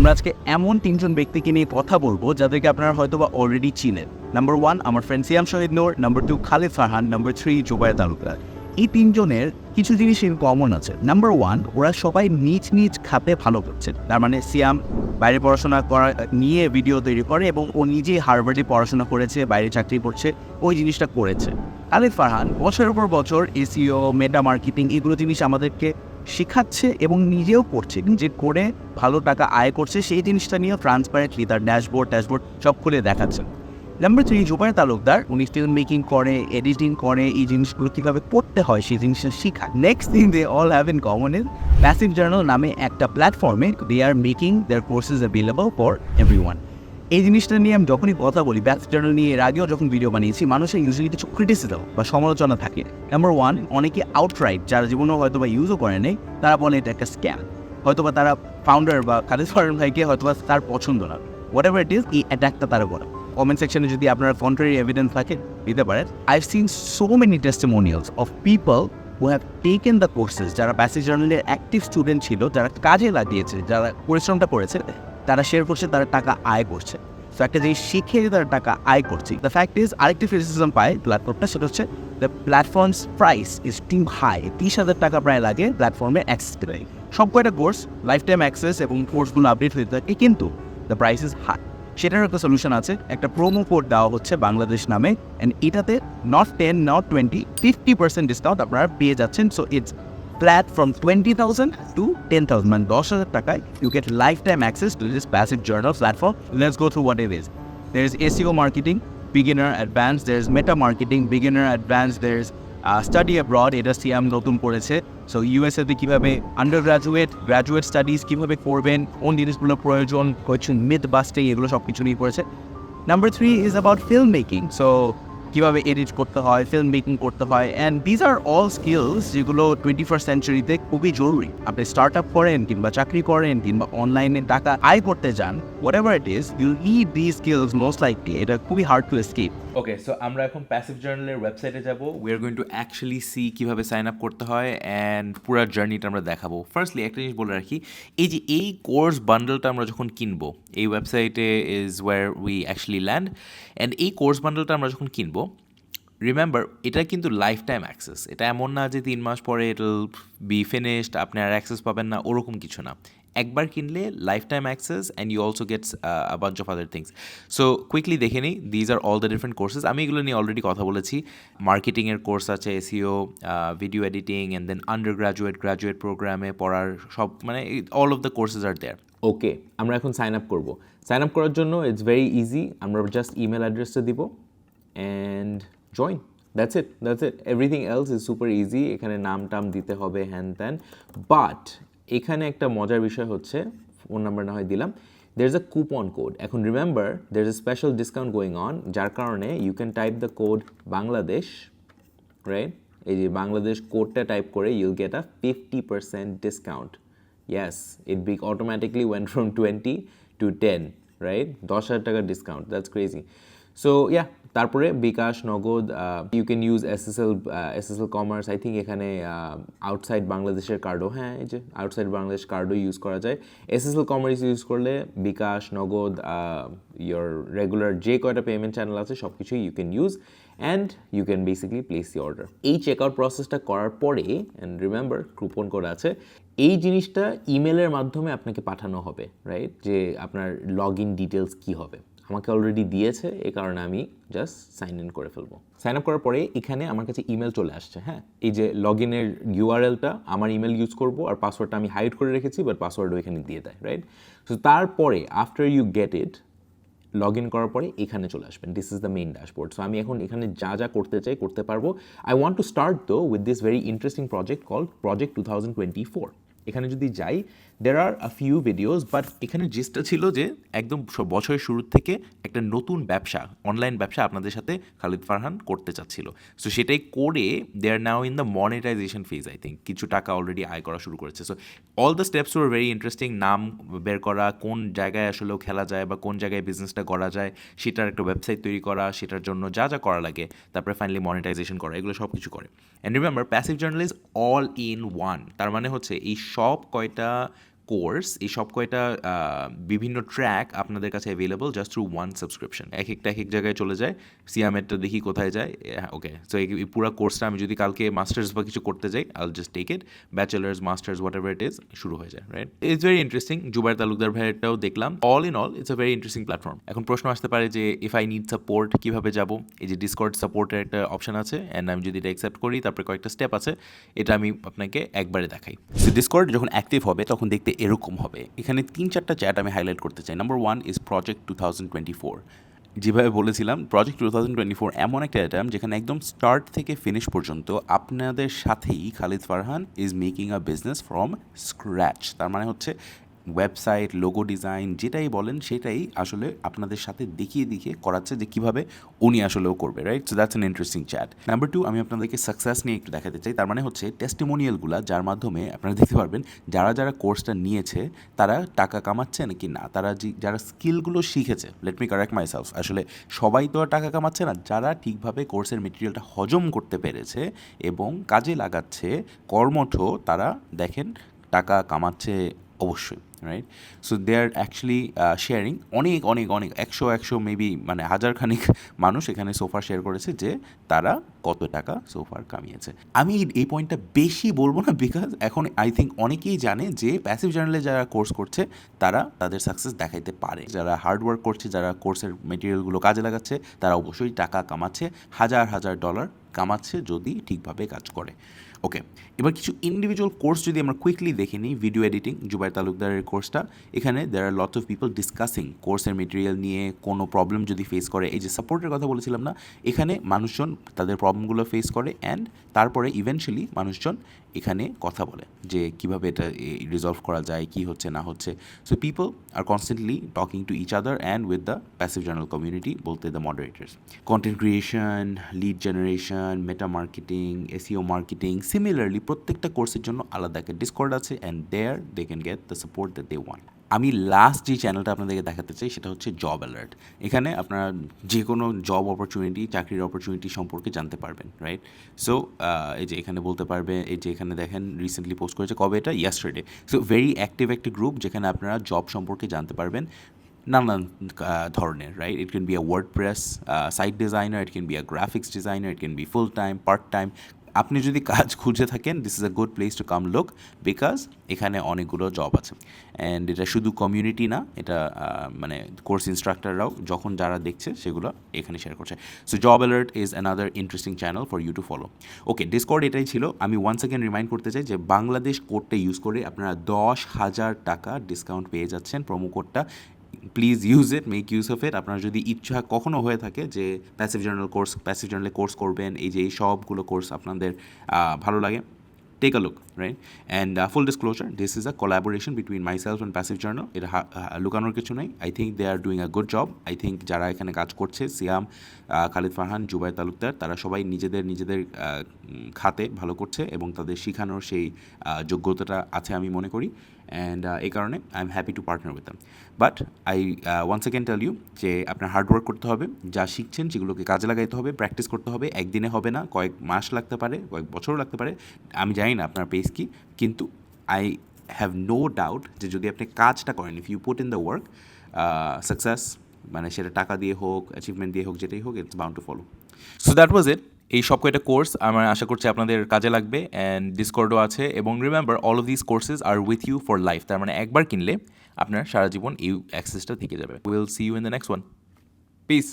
আমরা আজকে এমন তিনজন ব্যক্তিকে নিয়ে কথা বলব যাদেরকে আপনারা হয়তো বা অলরেডি চিনেন। নাম্বার ওয়ান আমার friend Siam Shahid নোর number two Khalid Farhan number three Jubai Talukdar এই তিনজনের কিছু জিনিস কমন আছে। নাম্বার ওয়ান ওরা সবাই নিজ নিজ খাতে ভালো করছে তার মানে সিয়াম বাইরে পড়াশোনা করা, নিয়ে ভিডিও তৈরি করে এবং ও নিজেই হার্ভার্ডে পড়াশোনা করেছে, বাইরে চাকরি করছে, ওই জিনিসটা করেছে। খালিদ ফারহান বছরের পর বছর এসিও মেটা মার্কেটিং এগুলো জিনিস আমাদেরকে শেখাচ্ছে এবং নিজেও করছে। নিজে করে ভালো টাকা আয় করছে, সেই জিনিসটা নিয়েও ট্রান্সপারেন্টলি তার ড্যাশবোর্ড ড্যাশবোর্ড সব খুলে দেখাচ্ছেন নাম্বার থ্রি জুবাই তালুকদার, উনি ফিল্ম মেকিং করে এডিটিং করে, এই জিনিসগুলো কীভাবে করতে হয়, সেই জিনিসটা শেখায় next thing they all have in common is Passive Journal নামে একটা প্ল্যাটফর্মে they are making their courses available for everyone এই জিনিসটা নিয়ে আমি যখনই কথা বলি ব্যাক জার্নাল নিয়ে, এর আগেও যখন ভিডিও বানিয়েছি, মানুষের ইউজুয়ালি কিছু ক্রিটিসিজম বা সমালোচনা থাকে। নাম্বার ওয়ান অনেকে আউটরাইট যারা জীবনেও হয়তো বা ইউজও করে নেই, তারা বলে এটা একটা স্ক্যাম হয়তো বা তারা ফাউন্ডার বা খালিদ ফারহান ভাইকে হয়তো বা তার পছন্দ না। হোয়াট এভার ইট ইজ এই অ্যাটাকটা তারা করে। কমেন্ট সেকশনে যদি আপনার কন্ট্রারি এভিডেন্স থাকে, দিতে পারেন। I seen so many testimonials of people who have taken the courses যারা প্যাসেজ জার্নালের অ্যাক্টিভ স্টুডেন্ট ছিল, যারা কাজে লাগিয়েছে, যারা পরিশ্রমটা করেছে। তারা শেয়ার করছে, তারা টাকা আয় করছে। তো একটা জিনিস শিখে তারা টাকা আয় করছে। দ্য ফ্যাক্ট ইজ আরেকটি ক্রিটিসিজম পায় প্ল্যাটফর্মটা সেটা হচ্ছে the platform's price is team high তিরিশ হাজার টাকা প্রায় লাগে প্ল্যাটফর্মে অ্যাক্সেস পেতে সব কয়টা কোর্স লাইফ টাইম অ্যাক্সেস এবং কোর্সগুলো আপডেট হতে থাকে, কিন্তু দ্য প্রাইস ইজ হাই সেটার একটা সলিউশন আছে। একটা প্রোমো কোড দেওয়া হচ্ছে বাংলাদেশ নামে অ্যান্ড এটাতে not ten not twenty fifty percent discount আপনারা পেয়ে যাচ্ছেন। So it's flat from 20,000 to 10,000 মানে দশ হাজার you get lifetime access to this passive journal platform let's go through what it is there's SEO marketing beginner advanced there's meta marketing beginner advanced there's uh, study abroad এটা সিয়াম নতুন করেছে so ইউএসএতে কীভাবে under graduate graduate studies কীভাবে করবেন কোন জিনিসগুলো প্রয়োজন question myth busting এগুলো সব কিছু নিয়ে করেছে number three is about film making so কীভাবে এডিট করতে হয় ফিল্ম মেকিং করতে হয় and these are all skills যেগুলো টোয়েন্টি ফার্স্ট সেঞ্চুরিতে খুবই জরুরি। আপনি স্টার্ট আপ করেন কিংবা চাকরি করেন কিংবা অনলাইনে টাকা আয় করতে যান whatever it is you need the skills most likely এটা খুবই hard to escape okay so আমরা এখন প্যাসিভ জার্নালের ওয়েবসাইটে যাব। We are going to actually see কীভাবে সাইন আপ করতে হয় অ্যান্ড পুরো জার্নিটা আমরা দেখাবো। ফার্স্টলি একটা জিনিস বলে রাখি, এই যে এই কোর্স বান্ডেলটা আমরা যখন কিনবো, এই ওয়েবসাইটে is where we actually land and এই কোর্স বান্ডেলটা আমরা যখন কিনবো রিমেম্বার এটা কিন্তু লাইফ টাইম অ্যাক্সেস এটা এমন না যে তিন মাস পরে ইটল বি ফিনিশড আপনি আর অ্যাক্সেস পাবেন না, ওরকম কিছু না। একবার কিনলে lifetime access and you also gets a bunch of other things so quickly দেখে নিই these are all the different courses আমি এগুলো নিয়ে অলরেডি কথা বলেছি। মার্কেটিংয়ের কোর্স আছে SEO video editing and then undergraduate graduate প্রোগ্রামে পড়ার সব মানে all of the courses are there okay আমরা এখন সাইন আপ করব। সাইন আপ করার জন্য ইটস ভেরি ইজি আমরা জাস্ট ইমেল অ্যাড্রেসটা দিব and join that's it that's it everything else is super easy এখানে নাম টাম দিতে হবে, হ্যান ত্যান। বাট এখানে একটা মজার বিষয় হচ্ছে ফোন নাম্বার না হয় দিলাম there is a coupon code এখন remember there is a special discount going on যার কারণে you can type the code Bangladesh right এই যে বাংলাদেশ কোডটা টাইপ করে you'll get a fifty percent discount yes it big automatically when from twenty two ten right দশ হাজার টাকার discount that's crazy so yeah তারপরে bKash, Nagad you can use S S L S S L commerce I think এখানে outside বাংলাদেশের কার্ডও হ্যাঁ এই যে আউটসাইড বাংলাদেশ কার্ডও ইউজ করা যায়। S S L commerce use করলে বিকাশ, নগদ ইয়োর রেগুলার যে কয়টা পেমেন্ট চ্যানেল আছে সব কিছুই you can use and you can basically place the order এই চেক আউট প্রসেসটা করার পরে অ্যান্ড রিমেম্বার কুপন কোড আছে, এই জিনিসটা ইমেলের মাধ্যমে আপনাকে পাঠানো হবে রাইট যে আপনার লগ ইন ডিটেলস কী হবে। আমাকে অলরেডি দিয়েছে এই কারণে আমি জাস্ট সাইন ইন করে ফেলব। সাইন আপ করার পরে এখানে আমার কাছে ইমেল চলে আসছে হ্যাঁ? এই যে লগ ইনের ইউআরএলটা আমার ইমেল ইউজ করব আর পাসওয়ার্ডটা আমি হাইড করে রেখেছি বাট পাসওয়ার্ডও এখানে দিয়ে দেয় রাইট সো তারপরে after you get it log in করার পরে এখানে চলে আসবেন। This is the main dashboard so আমি এখন এখানে যা যা করতে চাই, করতে পারব। I want to start though with this very interesting project call project two thousand twenty four এখানে যদি যাই there are a few videos but এখানে জিসটা ছিল যে একদম বছরের শুরুর থেকে একটা নতুন ব্যবসা অনলাইন ব্যবসা আপনাদের সাথে খালিদ ফারহান করতে চাচ্ছিল। সো সেটাই করে they are now in the monetization phase I think কিছু টাকা অলরেডি আয় করা শুরু করেছে। So all the steps or very interesting নাম বের করা, কোন জায়গায় আসলেও খেলা যায় বা কোন জায়গায় বিজনেসটা করা যায়, সেটার একটা ওয়েবসাইট তৈরি করা, সেটার জন্য যা যা করা লাগে, তারপরে ফাইনালি মনিটাইজেশন করা, এগুলো সব কিছু করে and remember Passive Journal all in one তার মানে হচ্ছে এই সব কয়টা কোর্স এই সব কয়টা বিভিন্ন ট্র্যাক আপনাদের কাছে available just through one subscription এক একটা এক এক জায়গায় চলে যায়, সিয়ামেরটা দেখি কোথায় যায় ওকে সো এই পুরো কোর্সটা আমি যদি কালকে মাস্টার্স বা কিছু করতে যাই all just take it bachelors masters whatever it is শুরু হয়ে যায় right it's very interesting Jubair Talukdar ভাইয়েরটাও দেখলাম। All in all it's a very interesting platform এখন প্রশ্ন আসতে পারে যে ইফ আই নিড সাপোর্ট কীভাবে যাব? এই যে ডিসকর্ড সাপোর্টের একটা অপশন আছে অ্যান্ড আমি যদি এটা অ্যাকসেপ্ট করি, তারপরে কয়েকটা স্টেপ আছে, এটা আমি আপনাকে একবারে দেখাই। ডিসকর্ড যখন অ্যাক্টিভ হবে, তখন দেখতে এরকম হবে। এখানে তিন চারটা চ্যাট আমি হাইলাইট করতে চাই। Number one is project two thousand twenty four যেভাবে বলেছিলাম project two thousand twenty four এমন একটা অ্যাটাম যেখানে একদম স্টার্ট থেকে ফিনিশ পর্যন্ত আপনাদের সাথেই Khalid Farhan is making a business from scratch তার মানে হচ্ছে ওয়েবসাইট লোগো ডিজাইন যেটাই বলেন, সেটাই আসলে আপনাদের সাথে দেখিয়ে দেখিয়ে করাচ্ছে যে কীভাবে উনি আসলেও করবে right so that's an interesting chat number two আমি আপনাদেরকে সাকসেস নিয়ে একটু দেখাতে চাই। তার মানে হচ্ছে টেস্টিমোনিয়ালগুলো যার মাধ্যমে আপনারা দেখতে পারবেন যারা যারা কোর্সটা নিয়েছে, তারা টাকা কামাচ্ছে নাকি না? তারা যারা স্কিলগুলো শিখেছে let me correct my self আসলে সবাই তো আর টাকা কামাচ্ছে না, যারা ঠিকভাবে কোর্সের মেটেরিয়ালটা হজম করতে পেরেছে এবং কাজে লাগাচ্ছে, কর্মঠ, তারা দেখেন টাকা কামাচ্ছে অবশ্যই। Right so they are actually sharing অনেক অনেক অনেক, একশো একশো মেবি মানে হাজার খানিক মানুষ এখানে সোফার শেয়ার করেছে যে তারা কত টাকা সোফার কামিয়েছে। আমি এই- এই পয়েন্টটা বেশি বলব না বিকজ এখন আই থিঙ্ক অনেকেই জানে যে প্যাসিভ জার্নালে যারা কোর্স করছে, তারা তাদের সাকসেস দেখাইতে পারে। যারা হার্ড ওয়ার্ক করছে, যারা কোর্সের মেটেরিয়ালগুলো কাজে লাগাচ্ছে, তারা অবশ্যই টাকা কামাচ্ছে, হাজার হাজার ডলার কামাচ্ছে যদি ঠিকভাবে কাজ করে। ওকে এবার কিছু ইন্ডিভিজুয়াল কোর্স যদি আমরা কুইকলি দেখে নিই ভিডিও এডিটিং জুবাই তালুকদারের কোর্সটা এখানে there are lot of people discussing কোর্সের মেটেরিয়াল নিয়ে, কোনো প্রবলেম যদি ফেস করে। এই যে সাপোর্টের কথা বলেছিলাম না, এখানে মানুষজন তাদের প্রবলেমগুলো ফেস করে অ্যান্ড তারপরে ইভেনচুয়ালি মানুষজন এখানে কথা বলে যে কীভাবে এটা রিজলভ করা যায়, কি হচ্ছে, না হচ্ছে। So people are constantly talking to each other and with the Passive Journal community বলতে the moderators content creation lead generation Meta marketing SEO marketing similarly প্রত্যেকটা কোর্সের জন্য আলাদা একটা ডিসকর্ড আছে and there they can get the support that they want আমি last যে চ্যানেলটা আপনাদেরকে দেখাতে চাই, সেটা হচ্ছে জব অ্যালার্ট এখানে আপনারা যে কোনো জব অপরচুনিটি চাকরির অপরচুনিটি সম্পর্কে জানতে পারবেন রাইট সো এই যে এখানে বলতে পারবে, এই যে এখানে দেখেন রিসেন্টলি পোস্ট করেছে, কবে এটা? ইয়াস্টারডে সো ভেরি অ্যাক্টিভ একটি গ্রুপ যেখানে আপনারা জব সম্পর্কে জানতে পারবেন। নানান ধরনের right it can be a WordPress site designer it can be a graphics designer it can be full time part time আপনি যদি কাজ খুঁজে থাকেন this is a good place to come look because এখানে অনেকগুলো জব আছে। And এটা শুধু কমিউনিটি না, এটা মানে কোর্স ইনস্ট্রাক্টররাও যখন যারা দেখছে সেগুলো এখানে শেয়ার করছে। So job alert is another interesting channel for you to follow okay Discord এটাই ছিল। আমি ওয়ান সেকেন্ড রিমাইন্ড করতে চাই যে বাংলাদেশ কোডটা ইউজ করে আপনারা দশ হাজার টাকা ডিসকাউন্ট পেয়ে যাচ্ছেন প্রোমো কোডটা please use it make use of it আপনার যদি ইচ্ছা কখনো হয়ে থাকে যে প্যাসিভ জার্নাল কোর্স প্যাসিভ জার্নালে কোর্স করবেন, এই যে এই সবগুলো কোর্স আপনাদের ভালো লাগে take a look right and full disclosure this is a collaboration between self and Passive Journal হা- হা- লুকানোর কিছু নেই। I think they are doing a good job I think যারা এখানে কাজ করছে, সিয়াম খালিদ ফারহান জুবাই তালুকদার, তারা সবাই নিজেদের নিজেদের খাতে ভালো করছে এবং তাদের শেখানোর সেই যোগ্যতাটা আছে আমি মনে করি। অ্যান্ড এই কারণে I am happy to partner with them but I once second tell you যে আপনার হার্ডওয়ার্ক করতে হবে, যা শিখছেন সেগুলোকে কাজে লাগাইতে হবে প্র্যাকটিস করতে হবে। একদিনে হবে না, কয়েক মাস লাগতে পারে, কয়েক বছরও লাগতে পারে। আমি জানি না আপনার পেস কি, কিন্তু আই হ্যাভ নো ডাউট যে যদি আপনি কাজটা করেন if you put in the work success মানে সেটা টাকা দিয়ে হোক অ্যাচিভমেন্ট দিয়ে হোক, যেটাই হোক it's bound to follow so that was it এই সব কয়টা কোর্স আমার আশা করছি আপনাদের কাজে লাগবে অ্যান্ড ডিসকর্ডও আছে এবং remember all of this courses are with you for life তার মানে একবার কিনলে আপনার সারা জীবন এই অ্যাক্সেসটা থেকে যাবে। Will see you in the next one peace